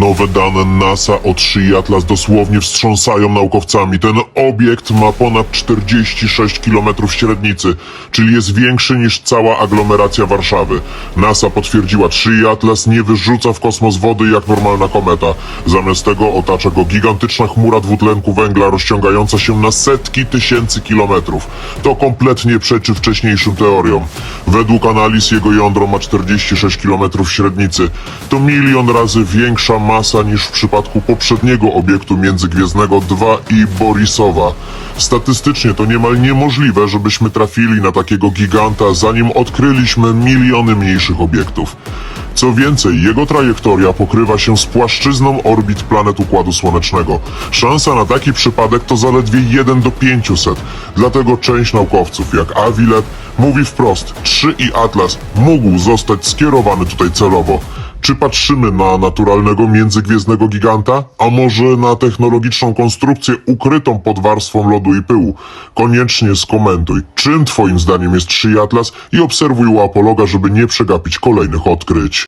Nowe dane NASA o 3 Atlas dosłownie wstrząsają naukowcami. Ten obiekt ma ponad 46 km średnicy, czyli jest większy niż cała aglomeracja Warszawy. NASA potwierdziła, 3 Atlas nie wyrzuca w kosmos wody jak normalna kometa. Zamiast tego otacza go gigantyczna chmura dwutlenku węgla rozciągająca się na setki tysięcy kilometrów. To kompletnie przeczy wcześniejszym teoriom. Według analiz jego jądro ma 46 km średnicy. To milion razy większa masa niż w przypadku poprzedniego obiektu międzygwiezdnego 2 i Borisowa. Statystycznie to niemal niemożliwe, żebyśmy trafili na takiego giganta, zanim odkryliśmy miliony mniejszych obiektów. Co więcej, jego trajektoria pokrywa się z płaszczyzną orbit planet Układu Słonecznego. Szansa na taki przypadek to zaledwie 1 do 500. Dlatego część naukowców, jak Avilet, mówi wprost, 3 i Atlas mógł zostać skierowany tutaj celowo. Czy patrzymy na naturalnego międzygwiezdnego giganta, a może na technologiczną konstrukcję ukrytą pod warstwą lodu i pyłu? Koniecznie skomentuj, czym twoim zdaniem jest 3 Atlas i obserwuj u apologa, żeby nie przegapić kolejnych odkryć.